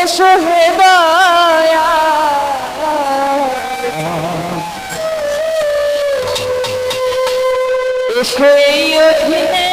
এসো হে দয়া। এসো এই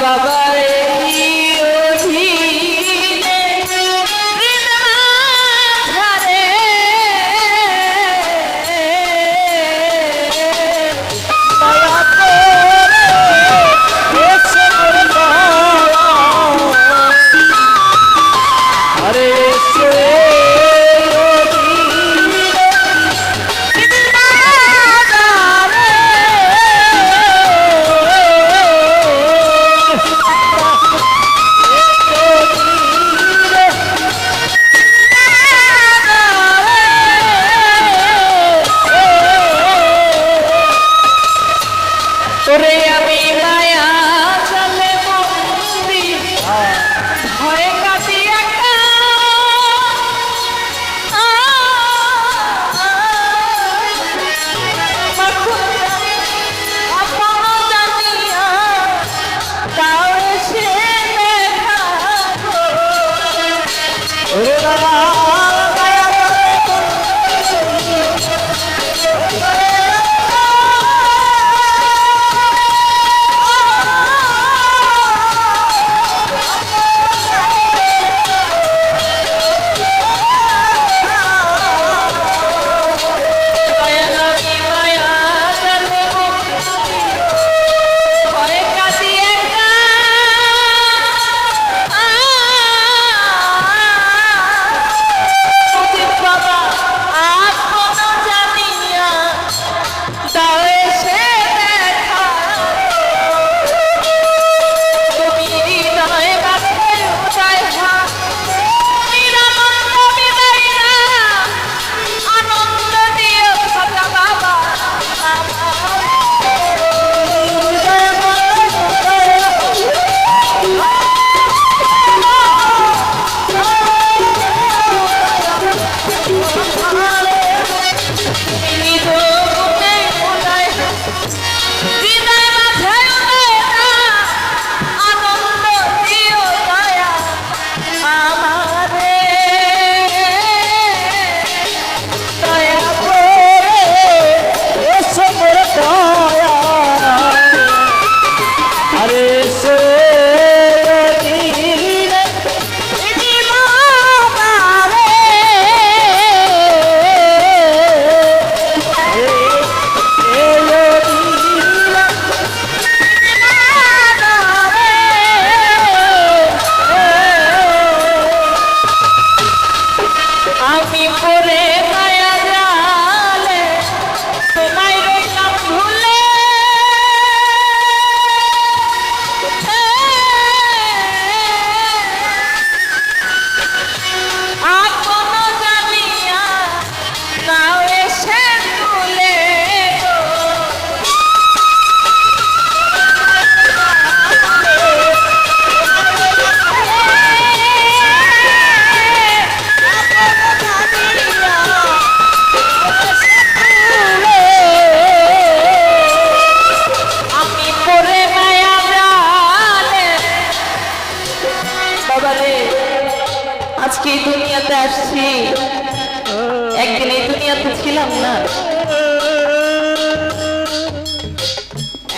Baba.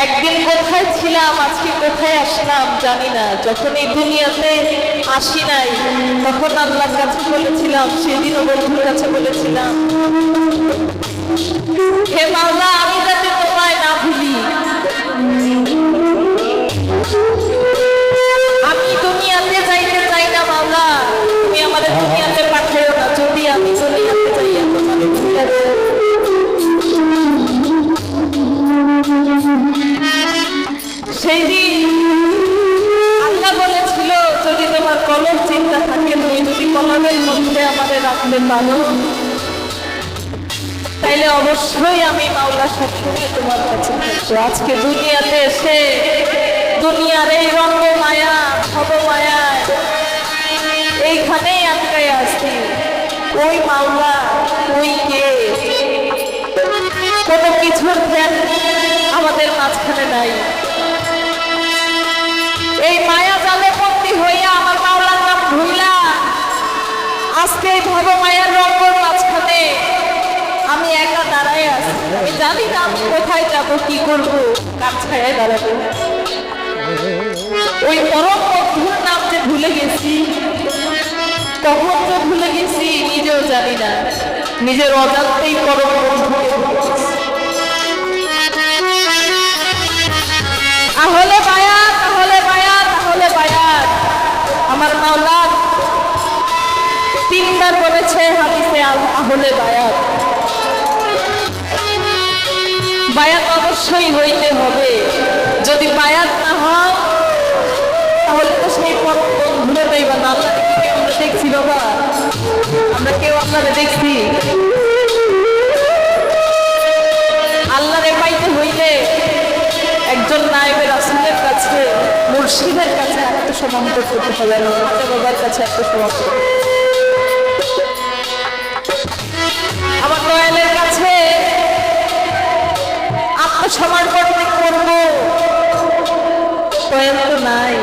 একদিন কোথায় ছিলাম, আজকে কোথায় আসলাম জানি না। যখন এই দুনিয়াতে আসি নাই, তখন আল্লাহর কাছে বলেছিলাম, সেদিনও বন্ধুর কাছে বলেছিলাম, হে মাওলা, আমি যাতে তোমায় না ভুলি তুমি মধ্যে আমাদের রাখতে পারো তাইলে অবশ্যই আমি মাওলা সবসময় তোমার কাছে থাকব আজকে দুনিয়াতে এসে দুনিয়ার এই রঙ্গ মায়া ভব মায়া এইখানেই আটকাই আছি। ওই মাওলা, ওই কে? কোনো কিছুর ধ্যান আমাদের মাঝখানে নাই। আজকে এই ভব মায়ের রঙ্গর মাঝখানে আমি একা দাঁড়াই আছি। আমি জানি না আমি কোথায় যাব, কি করব কার ছায়ায় দাঁড়াবো। ওই পরম বন্ধুর নাম যে ভুলে গেছি, কখন যে ভুলে গেছি নিজেও জানি না। নিজের অজান্তেই পরম বন্ধুকে ভুলে আল- বায়াত। বায়াত অবশ্যই হইতে হবে। যদি বায়াত না হয়, তাহলে তো সেই পরম বন্ধুরে পাইবা না আমরা দেখছি বাবা। আমরা কেউ আপনারা দেখছি। আল্লাহরে পাইতে হইলে একজন নায়েবের রাসুলের কাছে, মুর্শিদের কাছে আত্মসমর্পণ করতে হবে বাবার কাছে আত্মসমর্পণ যে করব। নাই।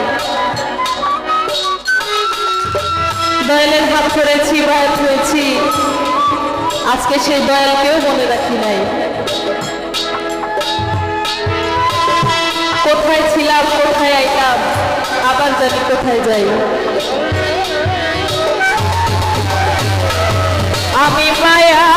দয়ালের হাত ধরেছি আজকে সেই দয়ালকেও মনে রাখি নাই। কোথায় ছিলাম, কোথায় আইলাম আবার জানি কোথায় যাই। আমি মায়া